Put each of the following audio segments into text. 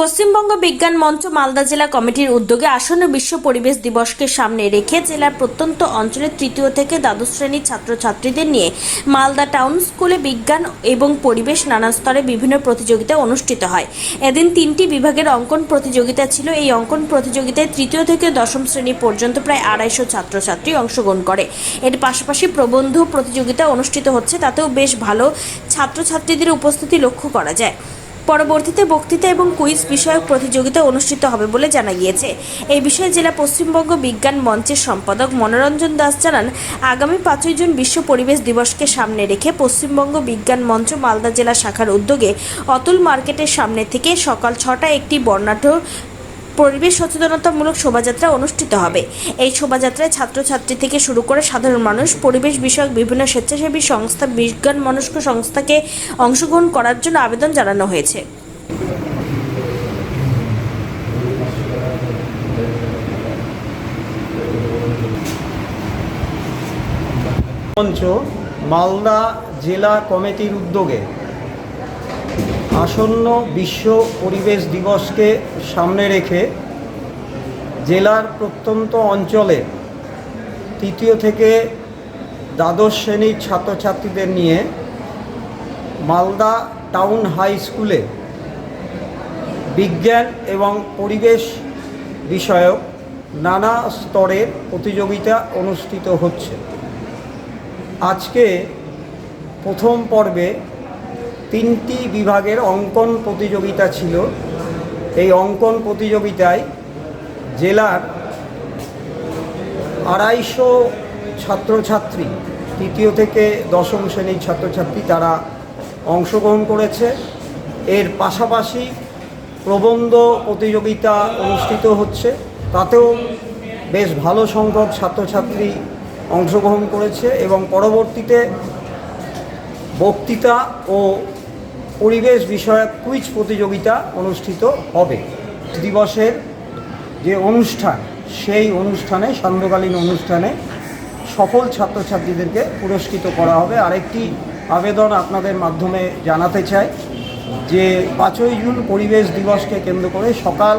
পশ্চিমবঙ্গ বিজ্ঞান মঞ্চ মালদা জেলা কমিটির উদ্যোগে আসন্ন বিশ্ব পরিবেশ দিবসকে সামনে রেখে জেলার প্রত্যন্ত অঞ্চলের তৃতীয় থেকে দ্বাদশ শ্রেণির ছাত্রছাত্রীদের নিয়ে মালদা টাউন স্কুলে বিজ্ঞান এবং পরিবেশ নানা স্তরে বিভিন্ন প্রতিযোগিতা অনুষ্ঠিত হয়। এদিন তিনটি বিভাগের অঙ্কন প্রতিযোগিতা ছিল। এই অঙ্কন প্রতিযোগিতায় তৃতীয় থেকে দশম শ্রেণি পর্যন্ত প্রায় আড়াইশো ছাত্রছাত্রী অংশগ্রহণ করে। এর পাশাপাশি প্রবন্ধ প্রতিযোগিতা অনুষ্ঠিত হচ্ছে। তাতেও বেশ ভালো ছাত্রছাত্রীদের উপস্থিতি লক্ষ্য করা যায়। পরবর্তীতে বক্তৃতা এবং কুইজ বিষয়ক প্রতিযোগিতা অনুষ্ঠিত হবে বলে জানা গিয়েছে। এই বিষয়ে জেলা পশ্চিমবঙ্গ বিজ্ঞান মঞ্চের সম্পাদক মনোরঞ্জন দাস জানান, আগামী পাঁচই জুন বিশ্ব পরিবেশ দিবসকে সামনে রেখে পশ্চিমবঙ্গ বিজ্ঞান মঞ্চ মালদা জেলা শাখার উদ্যোগে অতুল মার্কেটের সামনে থেকে সকাল ছটায় একটি বর্ণাঢ্য পরিবেশ সচেতনতামূলক শোভাযাত্রা অনুষ্ঠিত হবে। এই শোভাযাত্রায় ছাত্রছাত্রী থেকে শুরু করে সাধারণ মানুষ, পরিবেশ বিষয়ক বিভিন্ন স্বেচ্ছাসেবী সংস্থা, বিজ্ঞান মনস্ক সংস্থাকে অংশগ্রহণ করার জন্য আবেদন জানানো হয়েছে। মঞ্চ মালদা জেলা কমিটির উদ্যোগে আসন্ন বিশ্ব পরিবেশ দিবসকে সামনে রেখে জেলার প্রত্যন্ত অঞ্চলে তৃতীয় থেকে দ্বাদশ শ্রেণির ছাত্রছাত্রীদের নিয়ে মালদা টাউন হাই স্কুলে বিজ্ঞান এবং পরিবেশ বিষয়ক নানা স্তরের প্রতিযোগিতা অনুষ্ঠিত হচ্ছে। আজকে প্রথম পর্বে তিনটি বিভাগের অঙ্কন প্রতিযোগিতা ছিল। এই অঙ্কন প্রতিযোগিতায় জেলার আড়াইশো ছাত্রছাত্রী, তৃতীয় থেকে দশম শ্রেণির ছাত্রছাত্রী তারা অংশগ্রহণ করেছে। এর পাশাপাশি প্রবন্ধ প্রতিযোগিতা অনুষ্ঠিত হচ্ছে। তাতেও বেশ ভালো সংখ্যক ছাত্রছাত্রী অংশগ্রহণ করেছে এবং পরবর্তীতে বক্তৃতা ও পরিবেশ বিষয়ক কুইজ প্রতিযোগিতা অনুষ্ঠিত হবে। দিবসের যে অনুষ্ঠান, সেই অনুষ্ঠানে, সান্ধ্যকালীন অনুষ্ঠানে সফল ছাত্রছাত্রীদেরকে পুরস্কৃত করা হবে। আরেকটি আবেদন আপনাদের মাধ্যমে জানাতে চাই যে পাঁচই জুন পরিবেশ দিবসকে কেন্দ্র করে সকাল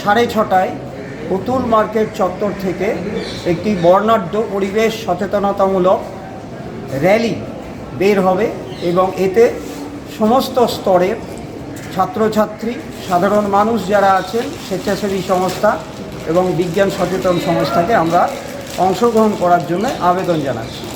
সাড়ে ছটায় পুতুল মার্কেট চত্বর থেকে একটি বর্ণাঢ্য পরিবেশ সচেতনতামূলক র্যালি বের হবে এবং এতে সমস্ত স্তরের ছাত্রছাত্রী, সাধারণ মানুষ যারা আছেন, স্বেচ্ছাসেবী সংস্থা এবং বিজ্ঞান সচেতন সংস্থাকে আমরা অংশগ্রহণ করার জন্য আবেদন জানাচ্ছি।